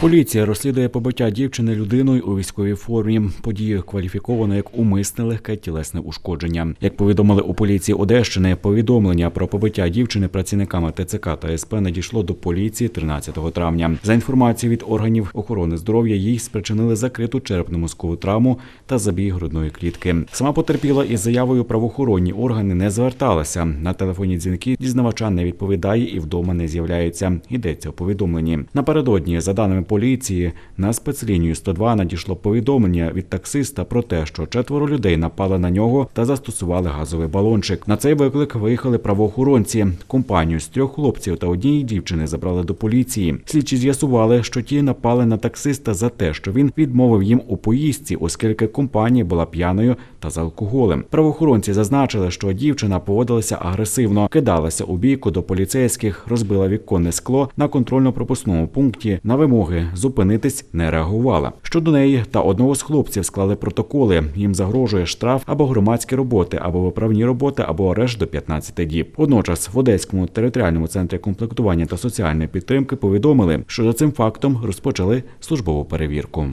Поліція розслідує побиття дівчини людиною у військовій формі. Подію кваліфіковано як умисне легке тілесне ушкодження. Як повідомили у поліції Одещини, повідомлення про побиття дівчини працівниками ТЦК та СП надійшло до поліції 13 травня. За інформацією від органів охорони здоров'я, їй спричинили закриту черепно-мозкову травму та забій грудної клітки. Сама потерпіла із заявою правоохоронні органи не зверталася. На телефонні дзвінки дізнавача не відповідає і вдома не з'являється. Йдеться у повідомленні. Напередодні, за даними поліції, на спецлінію 102 надійшло повідомлення від таксиста про те, що четверо людей напали на нього та застосували газовий балончик. На цей виклик виїхали правоохоронці. Компанію з трьох хлопців та однієї дівчини забрали до поліції. Слідчі з'ясували, що ті напали на таксиста за те, що він відмовив їм у поїздці, оскільки компанія була п'яною та з алкоголем. Правоохоронці зазначили, що дівчина поводилася агресивно, кидалася у бійку до поліцейських, розбила віконне скло на контрольно-пропускному пункті. На вимоги зупинитись не реагувала. Щодо неї та одного з хлопців склали протоколи. Їм загрожує штраф або громадські роботи, або виправні роботи, або арешт до 15 діб. Водночас в Одеському територіальному центрі комплектування та соціальної підтримки повідомили, що за цим фактом розпочали службову перевірку.